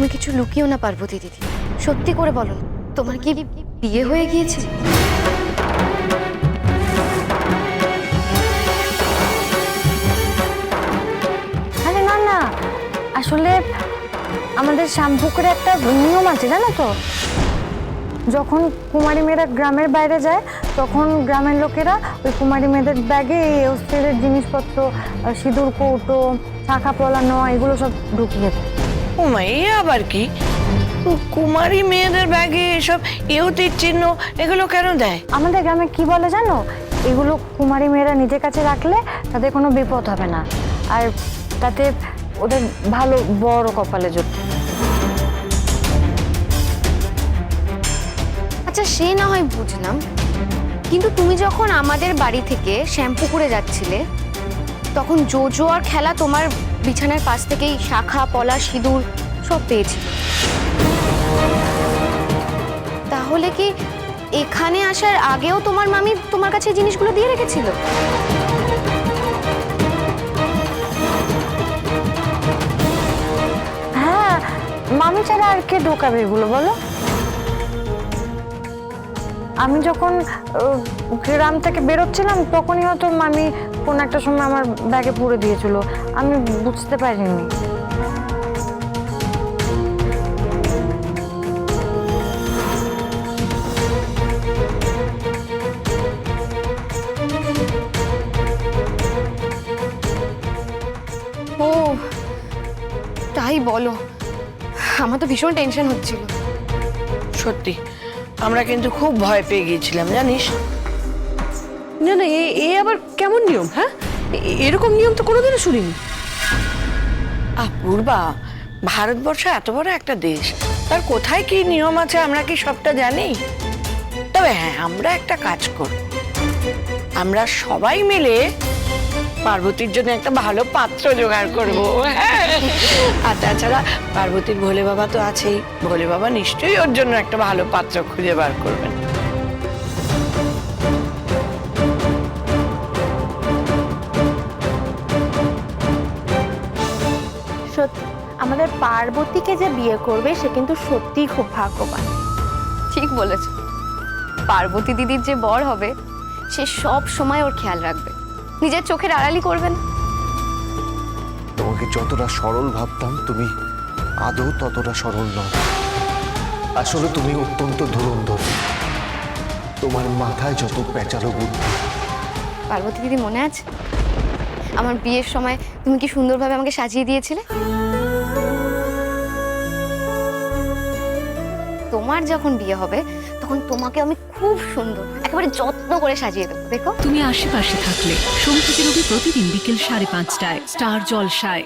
তুমি কিছু লুকিও না পার্বতী দিদি। সত্যি করে বলো, তোমার কি বিয়ে হয়ে গিয়েছে? আরে না না। আসলে আমাদের শ্যামপুকুরে একটা নিয়ম আছে, জানো তো? যখন কুমারী মেয়েরা গ্রামের বাইরে যায়, তখন গ্রামের লোকেরা ওই কুমারী মেয়েদের ব্যাগে এই অস্থিরের জিনিসপত্র সিঁদুর, কৌটো, শাখা পলানো, এগুলো সব ঢুকিয়ে দেয়। ওমা এ আবার কি? কুমারী মেয়েদের ব্যাগে এসব ইহুতির চিহ্ন এগুলো কেন দেয়? আমাদের গ্রামে কি বলে জানো? এগুলো কুমারী মেয়েরা নিজের কাছে রাখলে তাদের কোনো বিপদ হবে না। আর তাতে ওদের ভালো বড় কপালে জুটবে আচ্ছা সে না হয় বুঝলাম। কিন্তু তুমি যখন আমাদের বাড়ি থেকে শ্যাম্পু করে যাচ্ছিলে তখন জোজো আর খেলা তোমার বিছানার পাশ থেকেই শাখা, পলা, সিঁদুর সব পেয়েছিল তাহলে কি এখানে আসার আগেও তোমার মামি তোমার কাছে জিনিসগুলো দিয়ে রেখেছিল? হ্যাঁ মামি ছাড়া আর কে ঢোকাবে এগুলো বলো? আমি যখন গ্রাম থেকে বেরোচ্ছিলাম, তখনই হয়তো মামি কোন একটা সময় আমার ব্যাগে পুরে দিয়েছিল। আমি বুঝতে পারিনি। ও তাই বলো। আমার তো ভীষণ টেনশন হচ্ছিল। সত্যি আমরা কিন্তু খুব ভয় পেয়ে গিয়েছিলাম জানিস? না না, এ এ আবার কেমন নিয়ম হ্যাঁ? এরকম নিয়ম তো কোনোদিনও শুনিনি। আহ পূর্বা ভারতবর্ষ এত বড় একটা দেশ, তার কোথায় কি নিয়ম আছে আমরা কি সবটা জানি? তবে হ্যাঁ আমরা একটা কাজ করব আমরা সবাই মিলে পার্বতীর জন্য একটা ভালো পাত্র জোগাড় করব। আর তাছাড়া পার্বতীর ভোলে বাবা তো আছেই, ভোলে বাবা নিশ্চয়ই ওর জন্য একটা ভালো পাত্র খুঁজে বার করবেন। পার্বতীকে যে বিয়ে করবে সে কিন্তু সত্যিই খুব ভাগ্যবান। ঠিক বলেছ। পার্বতী দিদির যে বর হবে সে সব সময় ওর খেয়াল রাখবে। নিজের চোখের আড়ালি করবেন তোমাকে যতটা সরল ভাবতাম তুমি আদৌ ততটা সরল নও। আসলে তুমি অত্যন্ত ধুরন্ধর। তোমার মাথায় যত পেঁচালো বুদ্ধি। পার্বতী দিদি মনে আছে? আমার বিয়ের সময় তুমি কি সুন্দরভাবে আমাকে সাজিয়ে দিয়েছিলে? তোমার যখন বিয়ে হবে, তখন তোমাকে আমি খুব সুন্দর, একেবারে যত্ন করে সাজিয়ে দেবো, দেখো। তুমি আশেপাশে থাকলে সোম রবি প্রতিদিন বিকেল সাড়ে পাঁচটায়, স্টার জলসায়।